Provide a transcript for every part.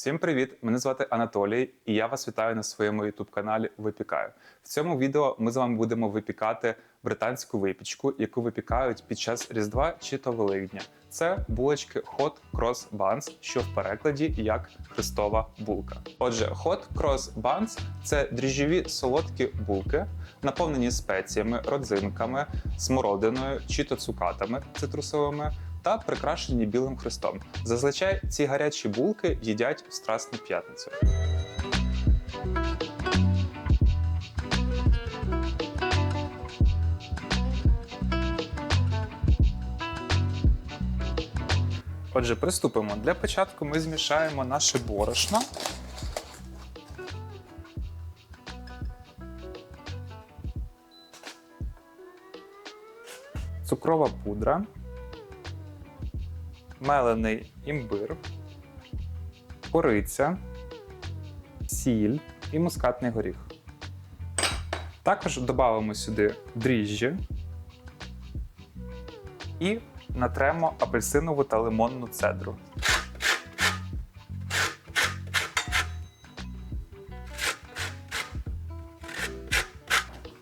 Всім привіт! Мене звати Анатолій, і я вас вітаю на своєму youtube каналі Випікаю. В цьому відео ми з вами будемо випікати британську випічку, яку випікають під час Різдва чи то Великдня. Це булочки Hot Cross Buns, що в перекладі як Христова булка. Отже, Hot Cross Buns – це дріжджові солодкі булки, наповнені спеціями, родзинками, смородиною чи то цукатами цитрусовими та прикрашені білим хрестом. Зазвичай ці гарячі булки їдять в Страсну п'ятницю. Отже, приступимо. Для початку ми змішаємо наше борошно. Цукрова пудра, мелений імбир, кориця, сіль і мускатний горіх. Також додамо сюди дріжджі і натремо апельсинову та лимонну цедру.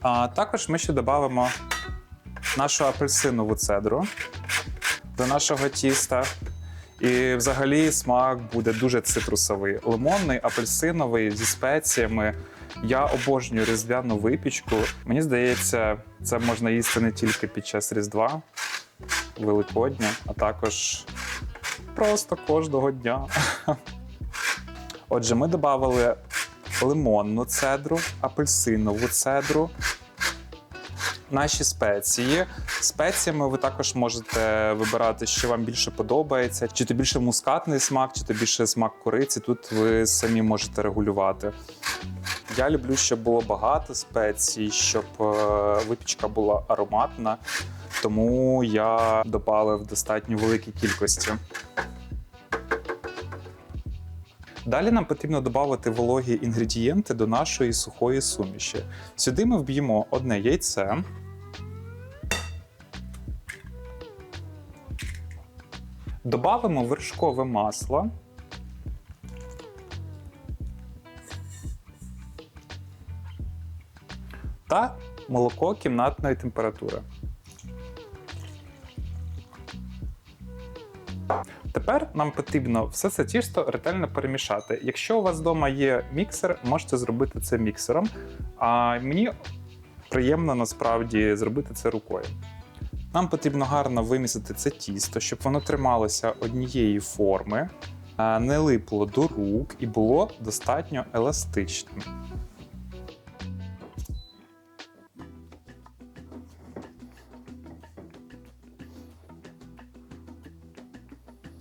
А також ми ще додамо нашу апельсинову цедру до нашого тіста. І взагалі смак буде дуже цитрусовий, лимонний, апельсиновий зі спеціями. Я обожнюю різдвяну випічку. Мені здається, це можна їсти не тільки під час Різдва, Великодня, а також просто кожного дня. Отже, ми додали лимонну цедру, апельсинову цедру, наші спеції. Спеціями ви також можете вибирати, що вам більше подобається, чи то більше мускатний смак, чи то більше смак кориці. Тут ви самі можете регулювати. Я люблю, щоб було багато спецій, щоб е, випічка була ароматна, тому я додав достатньо великій кількості. Далі нам потрібно додати вологі інгредієнти до нашої сухої суміші. Сюди ми вб'ємо одне яйце. Добавимо вершкове масло. Та молоко кімнатної температури. Тепер нам потрібно все це тісто ретельно перемішати. Якщо у вас вдома є міксер, можете зробити це міксером. А мені приємно насправді зробити це рукою. Нам потрібно гарно вимісити це тісто, щоб воно трималося однієї форми, не липло до рук і було достатньо еластичним.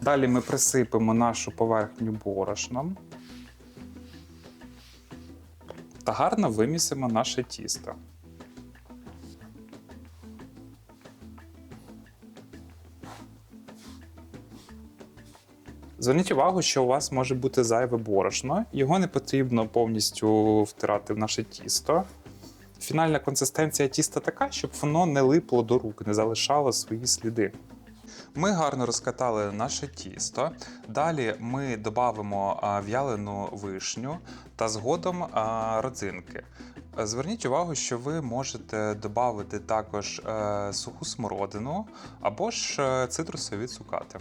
Далі ми присипемо нашу поверхню борошном та гарно вимісимо наше тісто. Зверніть увагу, що у вас може бути зайве борошно, його не потрібно повністю втирати в наше тісто. Фінальна консистенція тіста така, щоб воно не липло до рук, не залишало свої сліди. Ми гарно розкатали наше тісто. Далі ми додамо в'ялену вишню та згодом родзинки. Зверніть увагу, що ви можете додати також е, суху смородину або ж е, цитрусові цукати.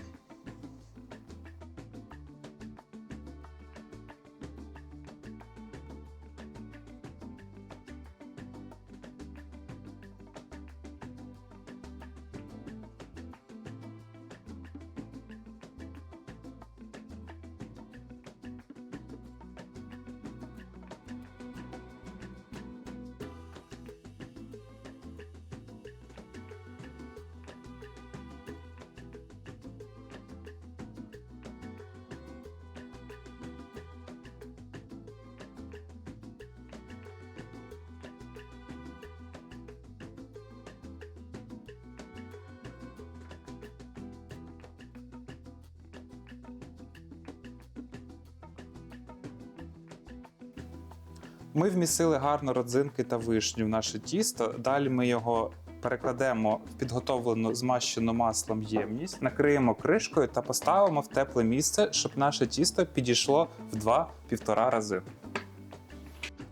Ми вмісили гарно родзинки та вишню в наше тісто. Далі ми його перекладемо в підготовлену змащену маслом ємність, накриємо кришкою та поставимо в тепле місце, щоб наше тісто підійшло в 2-1,5 рази.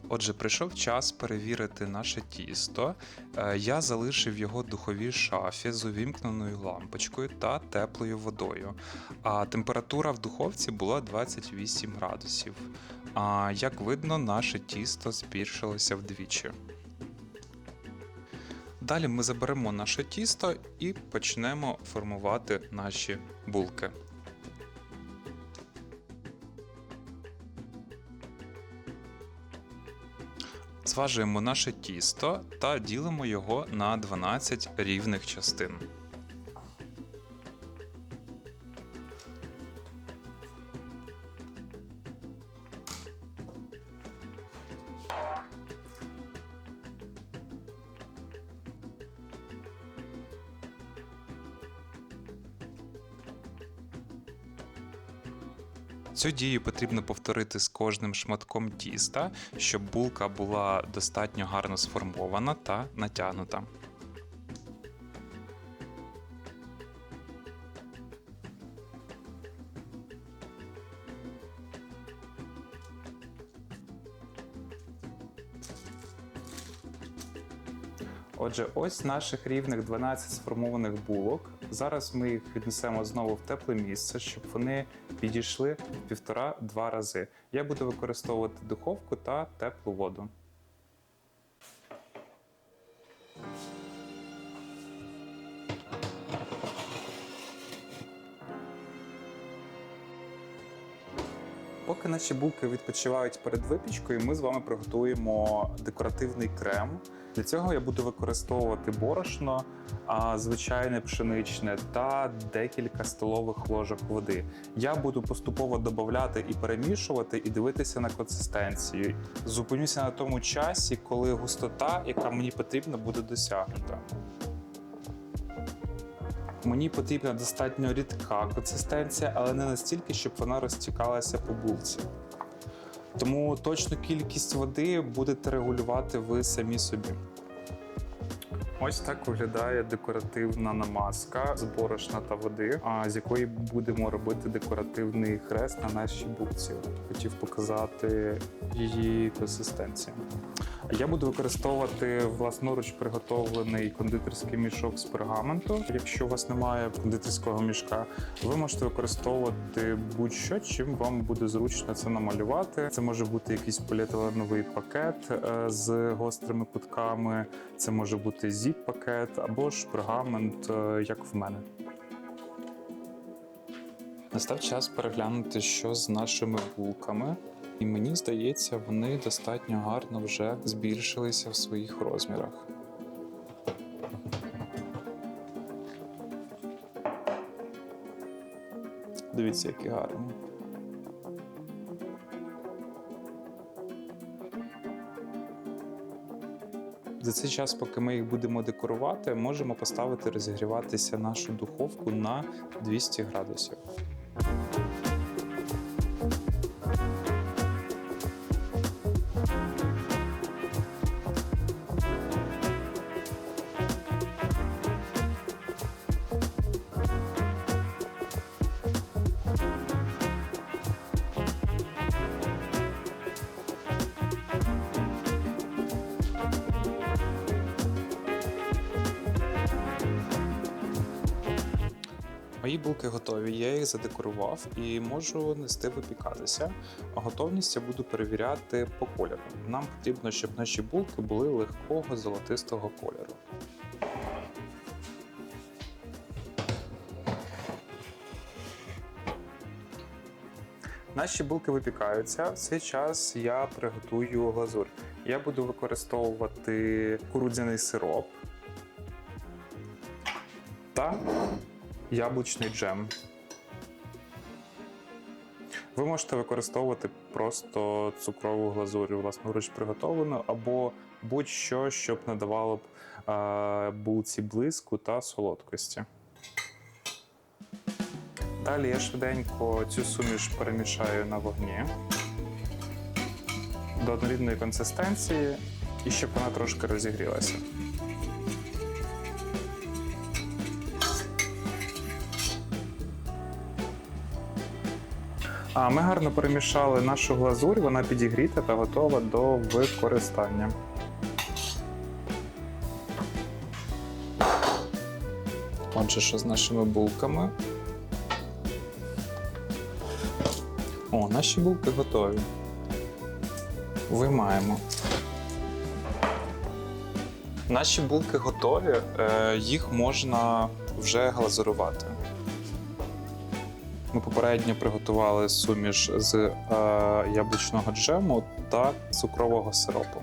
Отже, прийшов час перевірити наше тісто. Е, Я залишив його в духовій шафі з увімкненою лампочкою та теплою водою. А температура в духовці була 28 градусів. А як видно, наше тісто збільшилося вдвічі. Далі ми заберемо наше тісто і почнемо формувати наші булки. Зважуємо наше тісто та ділимо його на 12 рівних частин. Цю дію потрібно повторити з кожним шматком тіста, щоб булка була достатньо гарно сформована та натягнута. Отже, ось наших рівних 12 сформованих булок. Зараз ми їх віднесемо знову в тепле місце, щоб вони підійшли півтора-два рази. Я буду використовувати духовку та теплу воду. Поки наші булки відпочивають перед випічкою, ми з вами приготуємо декоративний крем. Для цього я буду використовувати борошно, звичайне пшеничне та декілька столових ложок води. Я буду поступово додавати і перемішувати, і дивитися на консистенцію. Зупинюся на тому часі, коли густота, яка мені потрібна, буде досягнута. Мені потрібна достатньо рідка консистенція, але не настільки, щоб вона розтікалася по булці. Тому точну кількість води будете регулювати ви самі собі. Ось так виглядає декоративна намазка з борошна та води, з якої будемо робити декоративний хрест на нашій булці. Хотів показати її консистенцію. Я буду використовувати власноруч приготовлений кондитерський мішок з пергаменту. Якщо у вас немає кондитерського мішка, ви можете використовувати будь-що, чим вам буде зручно це намалювати. Це може бути якийсь поліетиленовий пакет е, з гострими кутками, це може бути зіп-пакет або ж пергамент, е, як в мене. Настав час переглянути, що з нашими булками. І мені здається, вони достатньо гарно вже збільшилися в своїх розмірах. Дивіться, які гарні. За цей час, поки ми їх будемо декорувати, можемо поставити розігріватися нашу духовку на 200 градусів. Мої булки готові, я їх задекорував і можу нести випікатися. Готовність я буду перевіряти по кольору. Нам потрібно, щоб наші булки були легкого золотистого кольору. Наші булки випікаються. В цей час я приготую глазурь. Я буду використовувати кукурудзяний сироп та яблучний джем. Ви можете використовувати просто цукрову глазурь власноруч приготовлену, або будь-що, щоб надавало б е, булці блиску та солодкості. Далі я швиденько цю суміш перемішаю на вогні до однорідної консистенції і щоб вона трошки розігрілася. А ми гарно перемішали нашу глазурь, вона підігріта та готова до використання. Отже, що з нашими булками? О, наші булки готові. Виймаємо. Наші булки готові, е, їх можна вже глазурувати. Ми попередньо приготували суміш з е, яблучного джему та цукрового сиропу.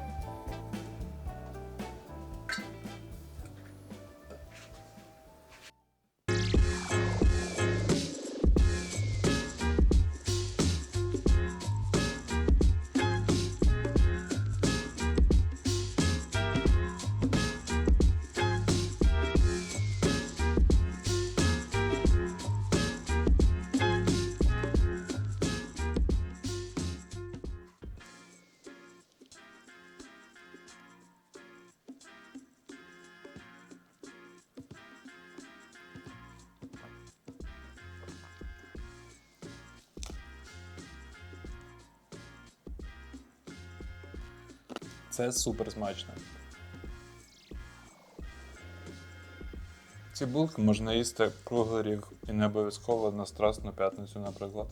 Це супер смачно. Ці булки можна їсти круглий рік і не обов'язково на Страсну п'ятницю, наприклад.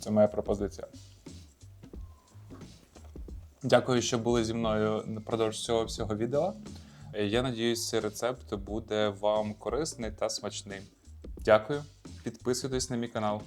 Це моя пропозиція. Дякую, що були зі мною впродовж цього всього відео. Я надіюсь, цей рецепт буде вам корисний та смачний. Дякую, підписуйтесь на мій канал.